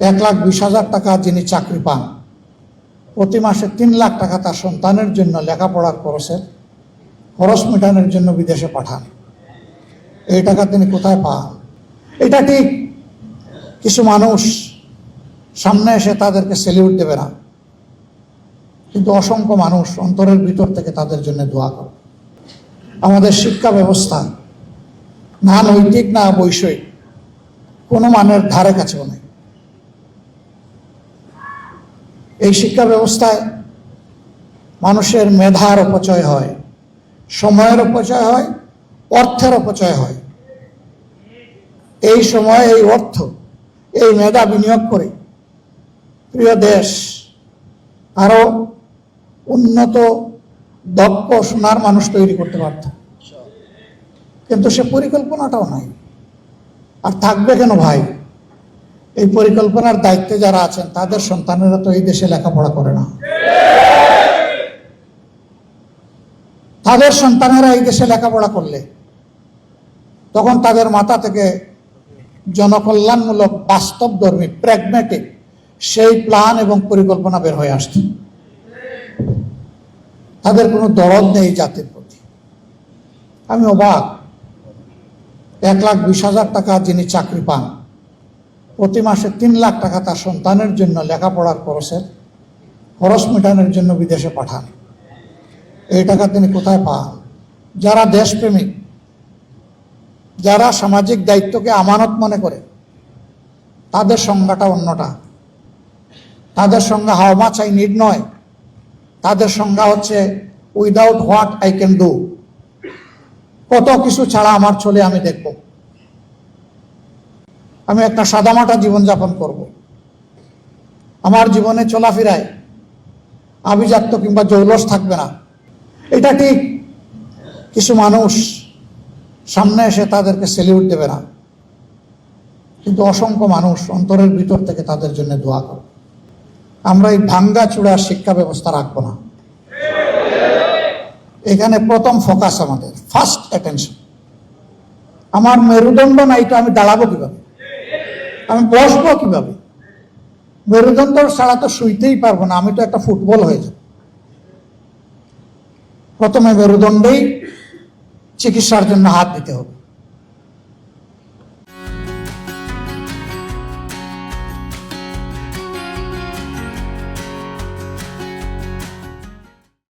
এক লাখ বিশ হাজার টাকা যিনি চাকরি পান, প্রতি মাসে তিন লাখ টাকা তার সন্তানের জন্য লেখাপড়ার খরচের, খরচ মেটানোর জন্য বিদেশে পাঠান। এই টাকা তিনি কোথায় পান? এটা ঠিক, কিছু মানুষ সামনে এসে তাদেরকে সেলিউট দেবে না। কিন্তু অসংখ্য মানুষ অন্তরের ভিতর থেকে তাদের জন্য দোয়া করে। আমাদের শিক্ষা ব্যবস্থা, না নৈতিক, না বৈষয়িক, কোনো মানের ধারে কাছেও নেই। এই শিক্ষা ব্যবস্থায় মানুষের মেধার অপচয় হয়, সময়ের অপচয় হয়, অর্থের অপচয় হয়। এই সময় এই অর্থ, এই মেধা বিনিয়োগ করে প্রিয় দেশ আরও উন্নত, দক্ষ, সোনার মানুষ তৈরি করতে পারত কিন্তু সে পরিকল্পনাটাও নাই। আর থাকবে কেন ভাই? এই পরিকল্পনার দায়িত্বে যারা আছেন, তাদের সন্তানেরা তো এই দেশে লেখাপড়া করে না। তাদের সন্তানেরা এই দেশে লেখাপড়া করলে, তখন তাদের মাথা থেকে জনকল্যাণমূলক, বাস্তবধর্মী প্র্যাগম্যাটিক সেই প্ল্যান এবং পরিকল্পনা বের হয়ে আসছে। তাদের কোনো দরদ নেই জাতির প্রতি। আমি অবাক, এক লাখ বিশ হাজার টাকা যিনি চাকরি পান প্রতি মাসে তিন লাখ টাকা তার সন্তানের জন্য লেখাপড়ার খরচের, খরচ মেটানোর জন্য বিদেশে পাঠান। এই টাকা তিনি কোথায় পান? যারা দেশপ্রেমিক, যারা সামাজিক দায়িত্বকে আমানত মনে করে, তাদের সংজ্ঞাটা অন্যটা। তাদের সংজ্ঞা হাও মাছ আই নিড নয়। তাদের সংজ্ঞা হচ্ছে without what I can do কত কিছু ছাড়া আমার চলে আমি দেখব। আমি একটা সাদামাটা জীবনযাপন করব। আমার জীবনে চলাফেরায় আভিজাত্য কিংবা জৌলস থাকবে না। এটা ঠিক। কিছু মানুষ সামনে এসে তাদেরকে সেলিউট দেবে না। কিন্তু অসংখ্য মানুষ অন্তরের ভিতর থেকে তাদের জন্য দোয়া করে আমরা এই ভাঙ্গা চূড়ার শিক্ষা ব্যবস্থা রাখব না। এখানে প্রথম ফোকাস আমাদের। ফার্স্ট অ্যাটেনশন আমার মেরুদণ্ড নাই তো আমি দাঁড়াবো কীভাবে? আমি বসবো কীভাবে? মেরুদণ্ড ছাড়া তো শুইতেই পারব না, আমি তো একটা ফুটবল হয়ে যাব। প্রথমে মেরুদণ্ডেই চিকিৎসার জন্য হাত দিতে হবে।